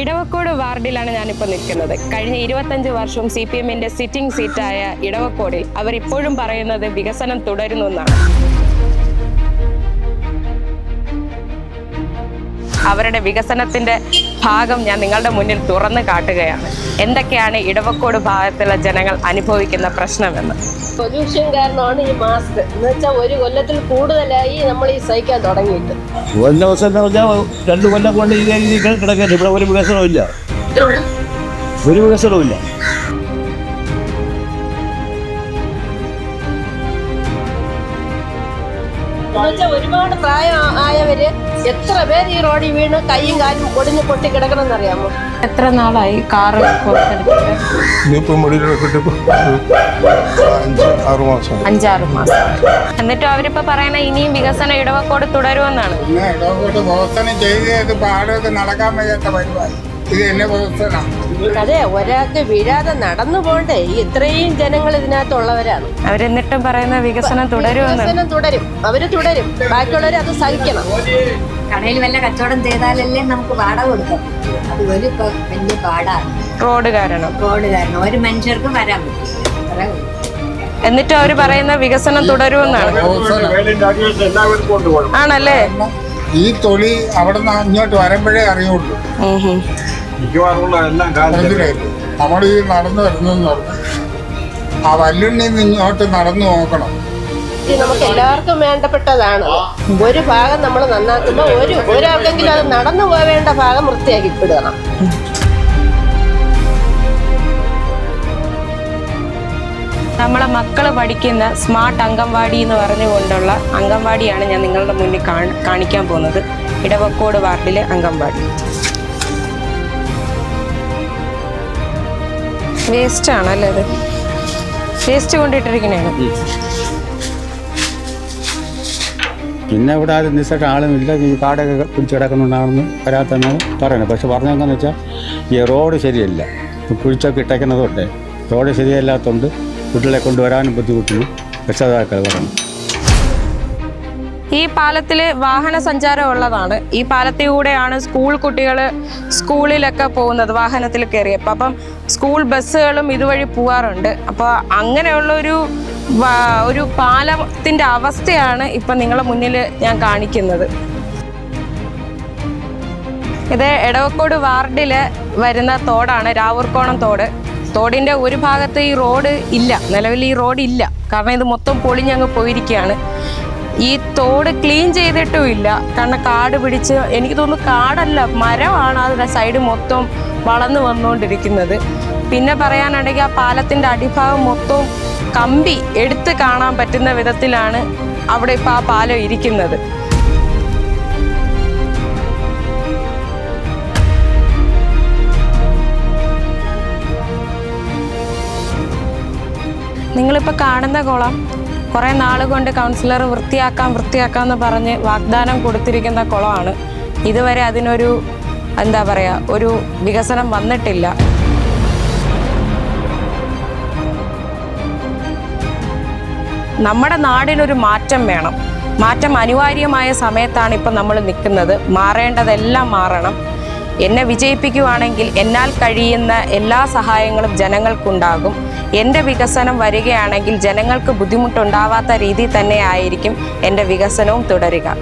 ഇടവക്കോട് വാർഡിലാണ് ഞാനിപ്പോൾ നിൽക്കുന്നത്. കഴിഞ്ഞ ഇരുപത്തഞ്ച് വർഷവും സി പി എമ്മിന്റെ സിറ്റിംഗ് സീറ്റായ ഇടവക്കോടിൽ അവർ ഇപ്പോഴും പറയുന്നത് വികസനം തുടരുന്നു എന്നാണ്. അവരുടെ വികസനത്തിന്റെ ഭാഗം ഞാൻ നിങ്ങളുടെ മുന്നിൽ തുറന്നു കാട്ടുകയാണ്. എന്തൊക്കെയാണ് ഇടവക്കോട് ഭാഗത്തുള്ള ജനങ്ങൾ അനുഭവിക്കുന്ന പ്രശ്നമെന്ന്? പൊല്യൂഷൻ കാരണമാണ് ഈ മാസ്ക് എന്ന് വെച്ചാൽ ഒരു കൊല്ലത്തിൽ കൂടുതലായി നമ്മൾ ഈ സഹിക്കാൻ തുടങ്ങിയിട്ട്. ഒരു ദിവസം എന്ന് പറഞ്ഞാൽ രണ്ട് കൊല്ലം കൊണ്ട് ഇതേ രീതിയിൽ കിടക്കരുത്. ഇവിടെ ഒരു വികസനവും ഇല്ല. ഒരു വികസനവും ഇല്ല. എന്ന് വെച്ചാൽ ഒരുപാട് പ്രായം ആയവര് എത്ര പേര് ഈ റോഡിൽ വീണ് കൈയും കാലും ഒടിഞ്ഞു പൊട്ടി കിടക്കണം അറിയാമോ എത്ര നാളായി കാറ് അഞ്ചാറ് മാസം. എന്നിട്ടും അവരിപ്പോ പറയണ ഇനിയും വികസന ഇടവക്കോട് തുടരുമെന്നാണ്. പിന്നെ വികസനം ചെയ്ത് ഇത് പാടൊക്കെ നടക്കാൻ വയ്യാത്ത പരിപാടി. ഇത് എന്നെ പ്രവർത്തനം അതെ ഒരാൾക്ക് വീഴാതെ നടന്നു പോണ്ടേ? ഇത്രയും ജനങ്ങൾ ഇതിനകത്തുള്ളവരാണ്. അവരെന്നിട്ടും പറയുന്ന വികസനം തുടരും വികസനം തുടരും. അവർ തുടരും. ബാക്കിയുള്ളവർ അത് സഹിക്കണം. കടയിൽ വല്ല കച്ചവടം ചെയ്താലല്ലേ നമുക്ക് വാടക കൊടുക്കാം. അത് ഒരു വലിയ പാടാണ്. റോഡ് കാരണം. റോഡ് കാരണം. ഒരു മനുഷ്യർക്കും വരാൻ പറ്റും അത്രേ ഉള്ളൂ. എന്നിട്ടും അവർ പറയുന്ന വികസനം തുടരുമെന്നാണ്. ആണല്ലേ? ഈ തൊളി അവിടെ നിന്ന് ഇങ്ങോട്ട് വരുമ്പോഴേ അറിയുള്ളൂ. ഉം ഹും. മനസ്സിലായില്ലേ നമ്മൾ ഈ നടന്നു വരുന്നെന്ന് പറഞ്ഞു. ആ വല്ലുണ്ണി നിന്ന് ഇങ്ങോട്ട് നടന്നു നോക്കണം. നമുക്ക് എല്ലാവർക്കും വേണ്ടപ്പെട്ടതാണ്. ഒരു ഭാഗം നമ്മൾ നന്നാക്കുമ്പോൾ ഒരു ഒരാൾക്കെങ്കിലും അത് നടന്നു പോവേണ്ട ഭാഗം വൃത്തിയാക്കി ഇടണം നമ്മളെ മക്കൾ പഠിക്കുന്ന സ്മാർട്ട് അംഗൻവാടി എന്ന് പറഞ്ഞുകൊണ്ടുള്ള അംഗൻവാടിയാണ് ഞാൻ നിങ്ങളുടെ മുന്നിൽ കാണിക്കാൻ പോകുന്നത്. ഇടവക്കോട് വാർഡിലെ അംഗൻവാടി. വേസ്റ്റ് ആണല്ലേ അത്? വേസ്റ്റ് കൊണ്ടിട്ടിരിക്കണേണ്. പിന്നെ ഇവിടെ ആരും നിസ്സായിട്ട് ആളുമില്ല ഈ കാടൊക്കെ പിടിച്ച് കിടക്കുന്നുണ്ടാണെന്ന് വരാത്തെന്നാണ് പറയുന്നത് പക്ഷെ പറഞ്ഞെന്ന് വെച്ചാൽ ഈ റോഡ് ശരിയല്ല. കുഴിച്ചൊക്കെ ഇട്ടേക്കുന്നതുകൊണ്ട് റോഡ് ശരിയല്ലാത്തതുകൊണ്ട് കുട്ടികളെ കൊണ്ടുവരാനും ബുദ്ധിമുട്ടുന്നു രക്ഷാതാക്കൾ പറഞ്ഞു. ഈ പാലത്തിൽ വാഹന സഞ്ചാരം ഉള്ളതാണ്. ഈ പാലത്തിൽ കൂടെയാണ് സ്കൂൾ കുട്ടികൾ സ്കൂളിലൊക്കെ പോകുന്നത് വാഹനത്തിൽ കയറിയപ്പോൾ അപ്പം സ്കൂൾ ബസ്സുകളും ഇതുവഴി പോവാറുണ്ട്. അപ്പോൾ അങ്ങനെയുള്ള ഒരു ഒരു പാലത്തിന്റെ അവസ്ഥയാണ് ഇപ്പം നിങ്ങളുടെ മുന്നിൽ ഞാൻ കാണിക്കുന്നത്. ഇത് എടവക്കോട് വാർഡിൽ വരുന്ന തോടാണ് രാവൂർക്കോണം തോട്. തോടിന്റെ ഒരു ഭാഗത്ത് ഈ റോഡ് ഇല്ല. നിലവിൽ ഈ റോഡ് ഇല്ല. കാരണം ഇത് മൊത്തം പൊളിഞ്ഞങ്ങ് പോയിരിക്കുകയാണ് ഈ തോട് ക്ലീൻ ചെയ്തിട്ടും ഇല്ല. കാരണം കാട് പിടിച്ച് എനിക്ക് തോന്നുന്നു കാടല്ല മരമാണ് അതിന്റെ സൈഡ് മൊത്തം വളർന്നു വന്നുകൊണ്ടിരിക്കുന്നത്. പിന്നെ പറയാനുണ്ടെങ്കിൽ ആ പാലത്തിന്റെ അടിഭാഗം മൊത്തം കമ്പി എടുത്ത് കാണാൻ പറ്റുന്ന വിധത്തിലാണ് അവിടെ ഇപ്പോൾ ആ പാലം ഇരിക്കുന്നത്. നിങ്ങളിപ്പോൾ കാണുന്ന കുളം കുറേ നാൾ കൊണ്ട് കൗൺസിലർ വൃത്തിയാക്കാം വൃത്തിയാക്കാം എന്ന് പറഞ്ഞ് വാഗ്ദാനം കൊടുത്തിരിക്കുന്ന കുളമാണ്. ഇതുവരെ അതിനൊരു എന്താ പറയുക ഒരു വികസനം വന്നിട്ടില്ല. നമ്മുടെ നാടിനൊരു മാറ്റം വേണം. മാറ്റം അനിവാര്യമായ സമയത്താണ് ഇപ്പം നമ്മൾ നിൽക്കുന്നത്. മാറേണ്ടതെല്ലാം മാറണം. എന്നെ വിജയിപ്പിക്കുവാണെങ്കിൽ എന്നാൽ കഴിയുന്ന എല്ലാ സഹായങ്ങളും ജനങ്ങൾക്കുണ്ടാകും. എന്റെ വികസനം വരികയാണെങ്കിൽ ജനങ്ങൾക്ക് ബുദ്ധിമുട്ടുണ്ടാവാത്ത രീതി തന്നെ ആയിരിക്കും എന്റെ വികസനവും തുടരുക.